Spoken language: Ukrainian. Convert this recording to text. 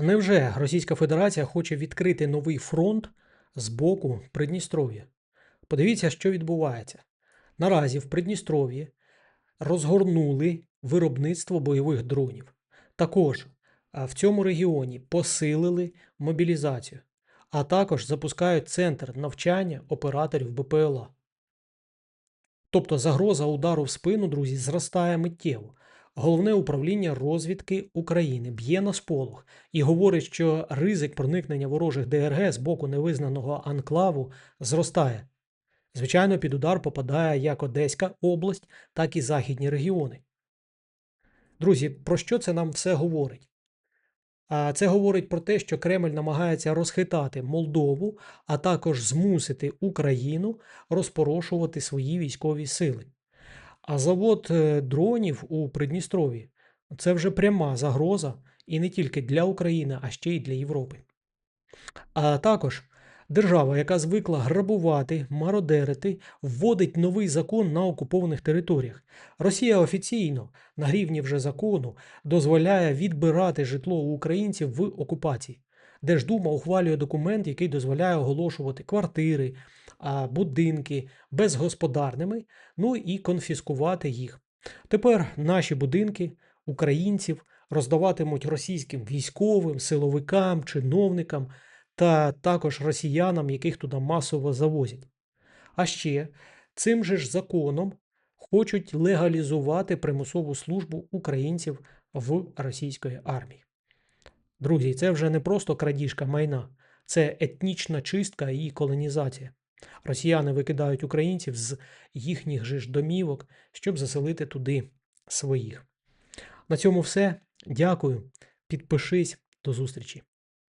Невже Російська Федерація хоче відкрити новий фронт з боку Придністров'я? Подивіться, що відбувається. Наразі в Придністров'ї розгорнули виробництво бойових дронів. Також в цьому регіоні посилили мобілізацію, а також запускають центр навчання операторів БПЛА. Тобто загроза удару в спину, друзі, зростає миттєво. Головне управління розвідки України б'є на сполох і говорить, що ризик проникнення ворожих ДРГ з боку невизнаного анклаву зростає. Звичайно, під удар попадає як Одеська область, так і західні регіони. Друзі, про що це нам все говорить? А це говорить про те, що Кремль намагається розхитати Молдову, а також змусити Україну розпорошувати свої військові сили. А завод е, дронів у Придністров'ї це вже пряма загроза і не тільки для України, а ще й для Європи. А також держава, яка звикла грабувати, мародерити, вводить новий закон на окупованих територіях. Росія офіційно на рівні вже закону дозволяє відбирати житло у українців в окупації. Держдума ухвалює документ, який дозволяє оголошувати квартири, будинки безгосподарними, ну і конфіскувати їх. Тепер наші будинки українців роздаватимуть російським військовим, силовикам, чиновникам та також росіянам, яких туди масово завозять. А ще цим же ж законом хочуть легалізувати примусову службу українців в російської армії. Друзі, це вже не просто крадіжка майна, це етнічна чистка і колонізація. Росіяни викидають українців з їхніх же ж домівок, щоб заселити туди своїх. На цьому все. Дякую. Підпишись. До зустрічі.